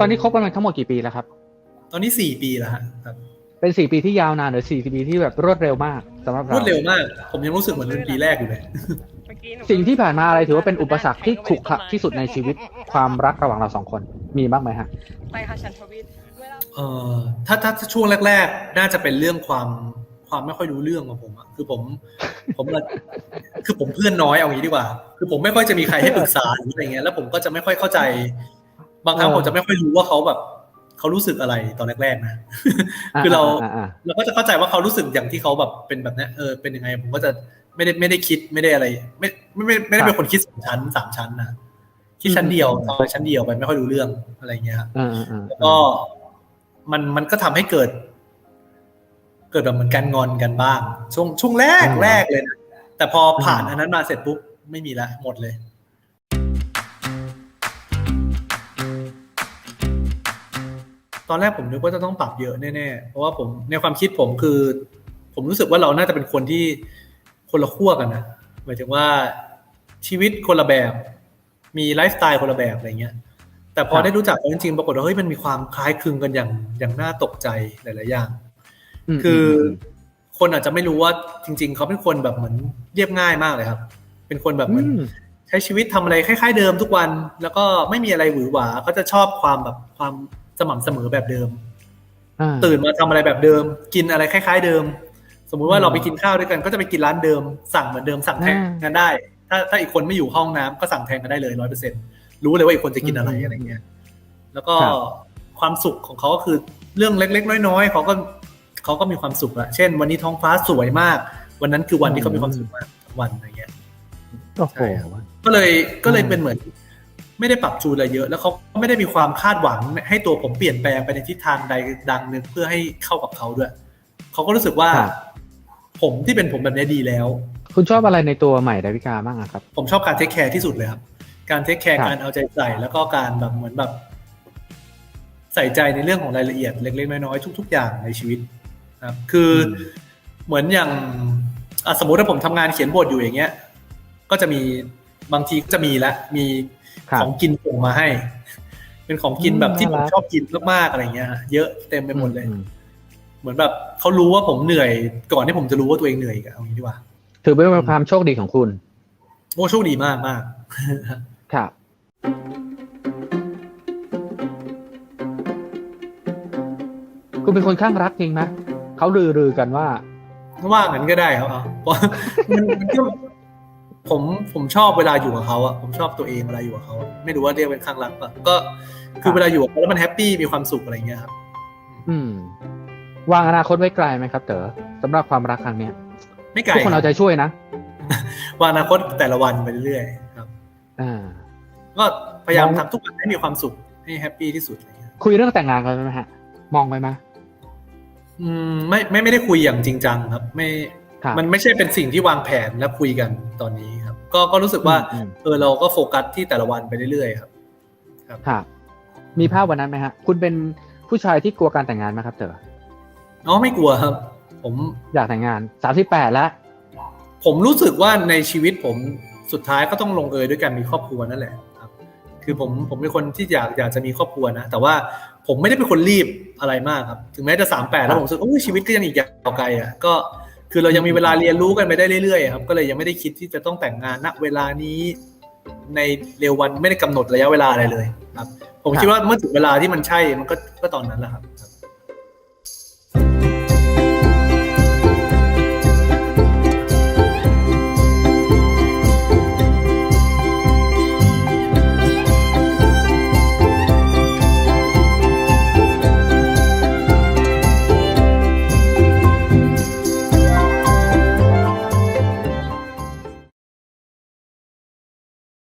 ตอนนี้คบกันมาทั้งหมดกี่ปีแล้วครับ ตอนนี้สี่ปีแล้วฮะครับ เป็นสี่ปีที่ยาวนานหรือสี่ปีที่แบบรวดเร็วมากสำหรับรเราวดเร็วมาก ผมยังรู้สึกเหมือนเป็นปีแรกอยู่เลยเมื่อกี้หนูสิ่งที่ผ่านมาอะไรถือว่าเป็นอุปสรรคที่ขรุขระที่สุดในชีวิตความรักระหว่างเราสองคนมีบ้างไหมฮะไปค่ะฉันทวิตเวลาเอ่อถ้าถ้าถ้าช่วงแรก ๆ น่าจะเป็นเรื่องความความไม่ค่อยรู้เรื่องของผมอะคือผม ผมอะคือผมเพื่อนน้อยเอางี้ดีกว่า คือผมไม่ค่อยจะมีใครให้ปรึกษาหรืออะไรเงี้ยแล้วผมก็จะไม่ค่อยเข้าใจ บางครั้งเออผมจะไม่ค่อยรู้ว่าเขาแบบเขารู้สึกอะไรตอนแรกๆนะ คือเราอ่อ่าเราก็จะเข้าใจว่าเขารู้สึกอย่างที่เขาแบบเป็นแบบเนี้ยเออเป็นยังไง ผมก็จะไม่ได้ไม่ได้คิดไม่ได้อะไร ไม่ไม่ไม่ไม่ได้เป็นคนคิดสองชั้นสามชั้นนะคิดชั้นเดียวเอาไปชั้นเดียวไปไม่ค่อยรู้เรื่องอะไรเงี้ยครับอ่าอ่าอ่าแล้วก็มันมันก็ทำให้เกิด เกิดแบบเหมือนการงอนกันบ้าง ช่วงช่วงแรกแรกเลยนะแต่พอผ่านอันนั้นมาเสร็จปุ๊บไม่มีละหมดเลย ตอนแรกผมนึกว่าจะต้องปรับเยอะแน่ๆ เพราะว่าผมในความคิดผมคือ ผมรู้สึกว่าเราน่าจะเป็นคนที่คนละขั้วกันนะหมายถึงว่าชีวิตคนละแบบ มีไลฟ์สไตล์คนละแบบอะไรเงี้ย แต่พอได้รู้จักเขาจริงๆปรากฏว่าเฮ้ยมันมีความคล้ายคลึงกันอย่างอย่างน่าตกใจหลายๆอย่างมคืออมคนอาจจะไม่รู้ว่าจริง ๆ เขาเป็นคนแบบเหมือนเรียบง่ายมากเลยครับ เป็นคนแบบเหมือนอืมใช้ชีวิตทำอะไรคล้าย ๆ เดิมทุกวัน แล้วก็ไม่มีอะไรหวือหวาเขาจะชอบความแบบความ สม่ำเสมอแบบเดิมอ่าตื่นมาทำอะไรแบบเดิม กินอะไรคล้าย ๆ เดิม สมมุติว่าอืมเราไปกินข้าวด้วยกันก็จะไปกินร้านเดิม สั่งเหมือนเดิมสั่งแทนอ่ากันได้ ถ้าถ้าอีกคนไม่อยู่ห้องน้ำก็สั่งแทนกันได้เลยร้อยเปอร์เซ็นรู้เลยว่าอีกคนจะกินอะไรอืมอะไรเงี้ยแล้วก็ครับความสุขของเขาก็คือเรื่องเล็ก ๆ น้อยๆเขาก็เขาก็มีความสุขอะเช่น วันนี้ท้องฟ้าสวยมาก วันนั้นคือวันที่เขามีความสุขมากทั้งวันอะไรเงี้ยโอ้โหใช่ครับก็เลยก็เลยอืมเป็นเหมือน ไม่ได้ปรับจูนอะไรเยอะ แล้วเขาก็ไม่ได้มีความคาดหวังให้ตัวผมเปลี่ยนแปลงไปในทิศทางใดดังหนึ่งเพื่อให้เข้ากับเขาด้วย เขาก็รู้สึกว่าครับผมที่เป็นผมแบบนี้ดีแล้ว คุณชอบอะไรในตัวใหม่ดาวิกาบ้างอะครับ ผมชอบการเทคแคร์ที่สุดเลยครับ การเทคแคร์ครับการเอาใจใส่แล้วก็การแบบเหมือนแบบ ใส่ใจในเรื่องของรายละเอียดเล็กๆน้อยๆทุก ๆ อย่างในชีวิตครับ คืออมเหมือนอย่างอะสมมุติถ้าผมทำงานเขียนบทอยู่อย่างเงี้ย ก็จะมีบางทีก็จะมีละมีครับ ของกินส่งมาให้ เป็นของกินแบบที่อืมผมน่ารักชอบกินมากๆอะไรเงี้ยฮะเยอะเต็มไปหมดเลยอืมเหมือนแบบเขารู้ว่าผมเหนื่อย ก่อนที่ผมจะรู้ว่าตัวเองเหนื่อยอีกอะเอางี้ดีกว่า ถือเป็นความโชคดีของคุณโอ้โชคดีมากมากครับคุณเป็นคนข้างรักจริงไหมเขาลือรือกันว่าว่างั้นก็ได้ครับเอาเพราะมันมันก็ ผมผมชอบเวลาอยู่กับเขาอะผมชอบตัวเองเวลาอยู่กับเขาอะไม่รู้ว่าเรียกเป็นข้างรักปะก็คือเวลาอยู่กับเขาแล้วมันแฮปปี้มีความสุขอะไรเงี้ยครับอืม วางอนาคตไว้ไกลไหมครับ เต๋อสำหรับความรักครั้งเนี้ยไม่ไกลทุกคนเอาใจช่วยนะวางอนาคตแต่ละวันไปเรื่อยๆครับ อ่า ก็พยายามมองทำทุกวันให้มีความสุขให้แฮปปี้ที่สุดอะไรเงี้ยคุยเรื่องแต่งงานกันไหมฮะ มองไปไหมอืมไม่ไม่ไม่ได้คุยอย่างจริงจังครับ ไม่ครับ มันไม่ใช่เป็นสิ่งที่วางแผนและคุยกันตอนนี้ครับ ก็ก็รู้สึกว่าอืมเออเราก็โฟกัสที่แต่ละวันไปเรื่อยๆครับครับมีภาพวันนั้นไหมฮะ คุณเป็นผู้ชายที่กลัวการแต่งงานไหมครับเต๋ออ๋อไม่กลัวครับ ผมอยากแต่งงานสามสิบแปดแล้วผมรู้สึกว่าในชีวิตผมสุดท้ายก็ต้องลงเอยด้วยกันมีครอบครัวนั่นแหละครับ คือผมผมเป็นคนที่อยากอยากจะมีครอบครัวนะ แต่ว่าผมไม่ได้เป็นคนรีบอะไรมากครับ ถึงแม้จะสามแปดแล้วผมรู้สึกโอ้ยชีวิตก็ยังอีกยาวไกลอะก็ คือเรายังมีเวลาเรียนรู้กันไปได้เรื่อยๆครับก็เลยยังไม่ได้คิดที่จะต้องแต่งงานณเวลานี้ในเร็ววันไม่ได้กำหนดระยะเวลาอะไรเลยครับ ผมคิดว่าเมื่อถึงเวลาที่มันใช่มันก็ก็ตอนนั้นแหละครับ